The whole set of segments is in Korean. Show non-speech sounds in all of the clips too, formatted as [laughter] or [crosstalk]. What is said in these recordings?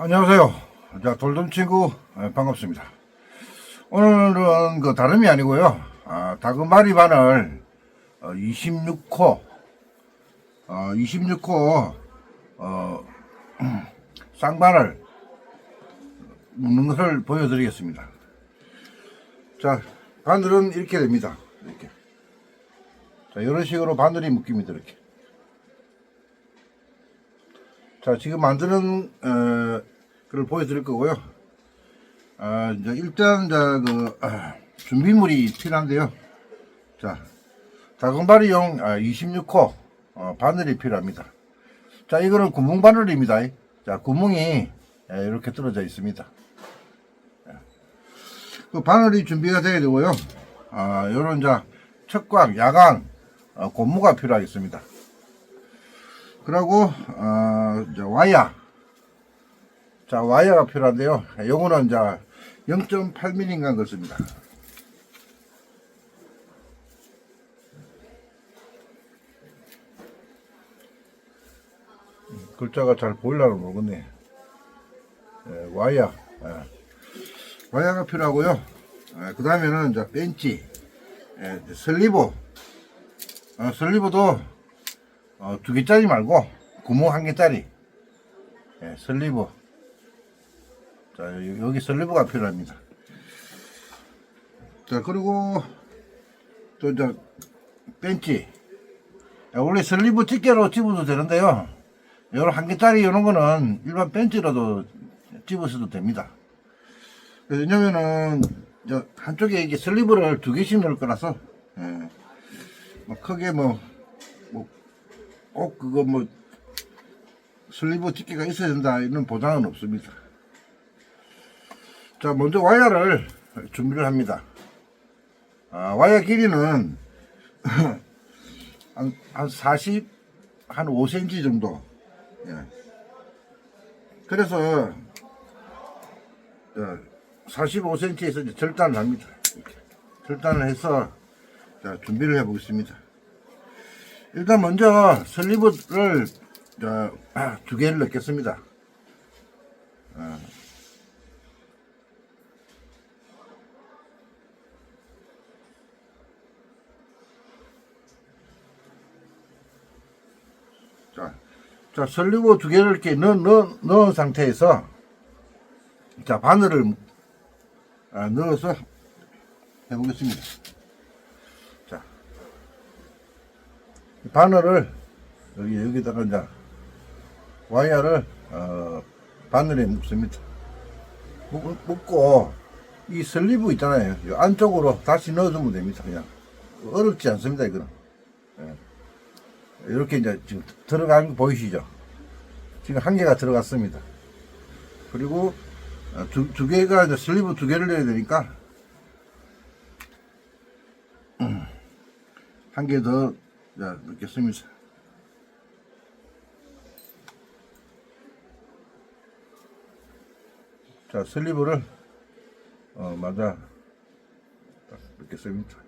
안녕하세요. 자, 돌돔 친구 예, 반갑습니다. 오늘은 그 다름이 아니고요. 아, 다금바리 바늘 어, 26호, 어, 26호 어, [clears throat] 쌍바늘 묶는 것을 보여드리겠습니다. 자, 바늘은 이렇게 됩니다. 이렇게. 자, 이런 식으로 바늘이 묶입니다. 이렇게. 자, 지금 만드는, 어, 그걸 보여드릴 거고요. 아, 이제 일단, 자, 그, 아, 준비물이 필요한데요. 자, 다금바리용 아, 26호, 어, 바늘이 필요합니다. 자, 이거는 구멍 바늘입니다. 자, 구멍이 예, 이렇게 떨어져 있습니다. 예. 그 바늘이 준비가 돼야 되고요. 아, 요런, 자, 척광, 야광, 어, 고무가 필요하겠습니다. 그리고 어, 와이어. 자 와이어가 필요한데요. 요거는 이제 0.8mm인가 그렇습니다. 음, 글자가 잘 보일라는 모르겠네. 예, 와이어. 예. 와이어가 필요하고요. 그 다음에는 이제 벤치. 예, 슬리브. 어, 슬리브도 어, 두 개짜리 말고 구멍 한 개짜리. 예, 슬리브. 자 여- 여기 슬리브가 필요합니다. 자 그리고 또 이제 벤치 야, 원래 슬리브 집게로 집어도 되는데요. 요런 한 개짜리 이런 거는 일반 벤치로도 집으셔도 됩니다. 왜냐면은 저 한쪽에 이게 슬리브를 두 개씩 넣을 거라서 예, 뭐 크게 뭐 꼭 그거 뭐 슬리브 집게가 있어야 된다 이런 보장은 없습니다. 자 먼저 와이어를 준비를 합니다. 아, 와이어 길이는 [laughs] 한, 한 40, 한 5cm 정도. 예. 그래서 45cm에서 이제 절단을 합니다. 절단을 해서 자, 준비를 해보겠습니다. 일단 먼저 슬리브를 저, 아, 두 개를 넣겠습니다. 아. 자, 자, 슬리브 두 개를 이렇게 넣, 넣, 넣은 상태에서 자, 바늘을 아, 넣어서 해보겠습니다. 자, 이 바늘을 여기 여기다가 이제 와이어를 어, 바늘에 묶습니다. 묶, 묶고 이 슬리브 있잖아요. 이 안쪽으로 다시 넣어주면 됩니다. 그냥 어렵지 않습니다. 이거는 예. 이렇게 이제 지금 들어간 거 보이시죠? 지금 한 개가 들어갔습니다. 그리고 어, 두, 두 개가 이제 슬리브 두 개를 넣어야 되니까 한 개더 넣겠습니다. 자, 슬리브를 어, 맞아 딱 넣겠습니다.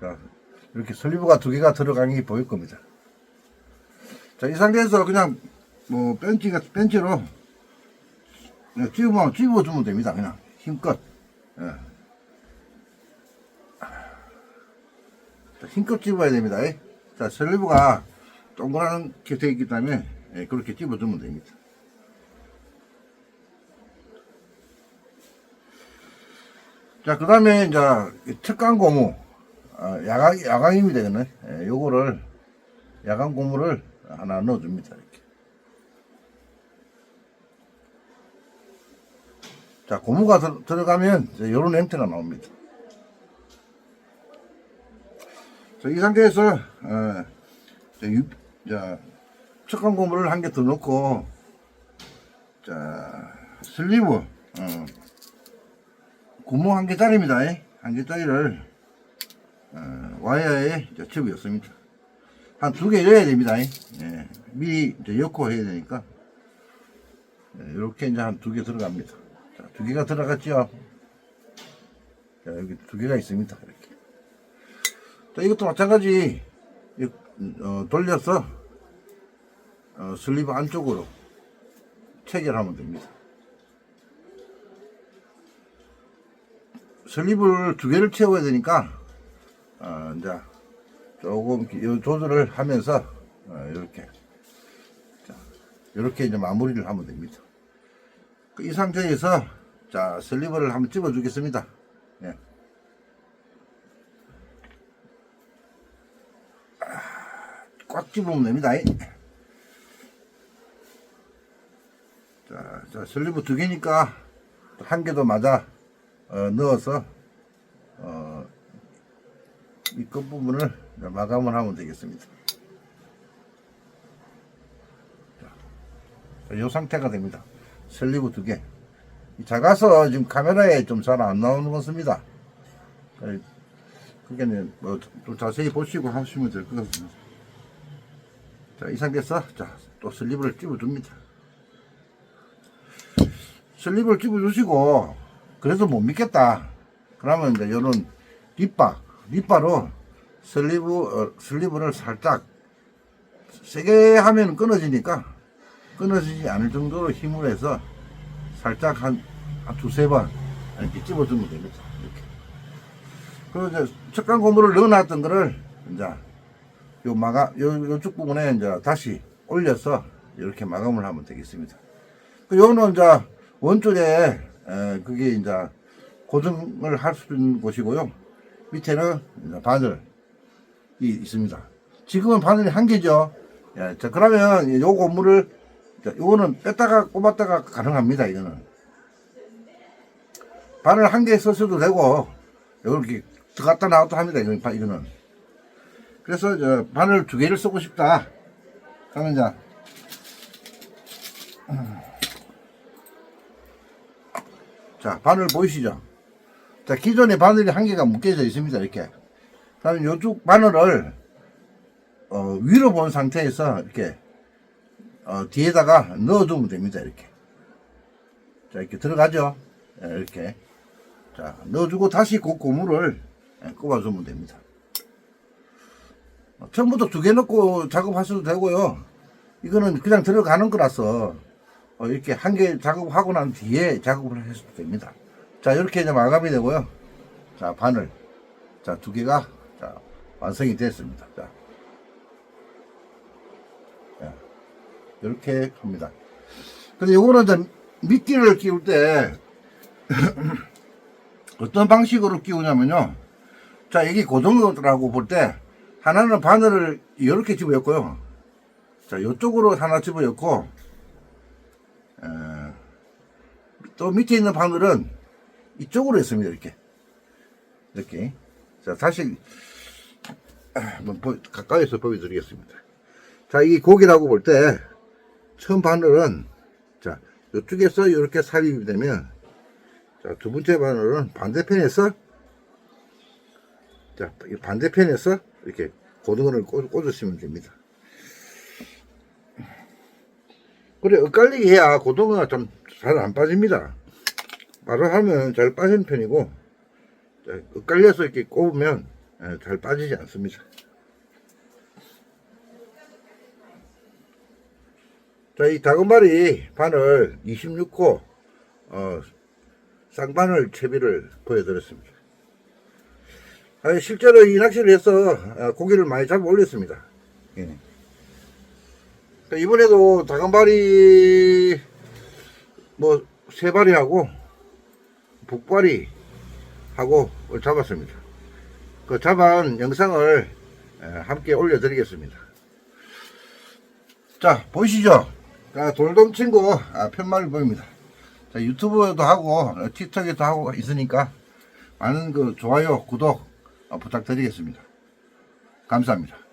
자, 이렇게 슬리브가 두 개가 들어간 게 보일 겁니다. 자, 이 상태에서 그냥 뭐 벤치가 벤치로 찝으면 찝어주면 됩니다. 그냥 힘껏. 예. 힘껏 찝어야 됩니다. 예. 자, 슬리브가 동그랗게 되어 있기 때문에 예, 그렇게 찝어주면 됩니다. 자, 그 다음에 이제 특강 고무, 아, 야광, 야광임이 되겠네. 예, 요거를, 야광 고무를 하나 넣어줍니다. 이렇게. 자, 고무가 들, 들어가면 이제 요런 형태가 나옵니다. 자, 이 상태에서, 어, 자, 유, 자, 척강 고무를 한 개 더 넣고, 자, 슬리브, 어, 구멍 한 개짜리입니다. 예. 한 개짜리를 어, 와이어에 이제 집어 였습니다. 한 두 개 넣어야 됩니다. 예. 예. 미리 이제 엮고 해야 되니까 예, 이렇게 이제 한 두 개 들어갑니다. 자, 두 개가 들어갔죠. 자, 여기 두 개가 있습니다. 이렇게. 자, 이것도 마찬가지 이- 어, 돌려서 어, 슬리브 안쪽으로 체결하면 됩니다. 슬립을 두 개를 채워야 되니까 어, 이제 조금 요 조절을 하면서 어, 이렇게 자, 이렇게 이제 마무리를 하면 됩니다. 그 이 상태에서 자 슬리브를 한번 집어 주겠습니다. 예. 아, 꽉 집으면 됩니다. 자, 자 슬리브 두 개니까 한 개 더 맞아 어, 넣어서 어, 이 끝부분을 마감을 하면 되겠습니다. 자, 이 상태가 됩니다. 슬리브 두 개. 이 작아서 지금 카메라에 좀 잘 안 나오는 것 같습니다. 그게 뭐좀 자세히 보시고 하시면 될 것 같습니다. 자, 이 상태에서 자, 또 슬리브를 찝어줍니다. 슬립을 집어주시고 그래도 못 믿겠다. 그러면 이제 요런 립바 립바로 슬리브 어, 슬리브를 살짝 세게 하면 끊어지니까 끊어지지 않을 정도로 힘을 해서 살짝 한, 한 두세 번 이렇게 집어주면 됩니다. 이렇게. 그리고 이제 척간 고무를 넣어놨던 거를 이제 요 마가 요 요쪽 부분에 이제 다시 올려서 이렇게 마감을 하면 되겠습니다 그 요는 이제 원줄에 에, 그게 이제 고정을 할 수 있는 곳이고요. 밑에는 이제 바늘이 있습니다. 지금은 바늘이 한 개죠. 예, 자 그러면 요 고무를 자, 요거는 뺐다가 꼽았다가 가능합니다. 이거는 바늘 한개 써셔도 되고 이렇게 들어갔다 나왔다 합니다. 이거는. 그래서 저 바늘 두 개를 쓰고 싶다. 그러면 이제 [clears throat] 자, 바늘 보이시죠? 자, 기존에 바늘이 한 개가 묶여져 있습니다. 이렇게. 그러면 요쪽 바늘을 어, 위로 본 상태에서 이렇게 어, 뒤에다가 넣어두면 됩니다. 이렇게. 자, 이렇게 들어가죠? 예, 이렇게. 자, 넣어주고 다시 그 고무를 예, 꼽아주면 됩니다. 어, 처음부터 두 개 넣고 작업하셔도 되고요. 이거는 그냥 들어가는 거라서 어, 이렇게 한 개 작업하고 난 뒤에 작업을 하셔도 됩니다. 자, 이렇게 이제 마감이 되고요. 자, 바늘. 자, 두 개가, 자, 완성이 됐습니다. 자. 자, 이렇게 합니다. 근데 요거는 이제 미끼를 끼울 때, [clears throat] 어떤 방식으로 끼우냐면요. 자, 여기 고정으로라고 볼 때, 하나는 바늘을 이렇게 집어였고요. 자, 이쪽으로 하나 집어였고, 어, 또 밑에 있는 바늘은 이쪽으로 했습니다. 이렇게. 이렇게. 자, 다시, 아, 한번 보- 가까이서 보여드리겠습니다. 자, 이 고기라고 볼 때, 처음 바늘은, 자, 이쪽에서 이렇게 삽입이 되면, 자, 두 번째 바늘은 반대편에서, 자, 이 반대편에서 이렇게 고등어를 꽂, 꽂으시면 됩니다. 그래, 엇갈리게 해야 고등어가 좀 잘 안 빠집니다. 바로 하면 잘 빠지는 편이고, 자, 엇갈려서 이렇게 꼽으면 예, 잘 빠지지 않습니다. 자, 이 다금바리 바늘 26호, 어, 쌍바늘 채비를 보여드렸습니다. 아니, 실제로 이 낚시를 해서 아, 고기를 많이 잡아 올렸습니다. 예. 그러니까 이번에도 다금바리 뭐세 마리 하고 북바리 하고 잡았습니다. 그 잡은 영상을 에, 함께 올려드리겠습니다. 자 보이시죠? 자, 돌돔 친구 아, 편말이 보입니다. 자, 유튜브에도 하고 어, 틱톡에도 하고 있으니까 많은 그 좋아요 구독 어, 부탁드리겠습니다. 감사합니다.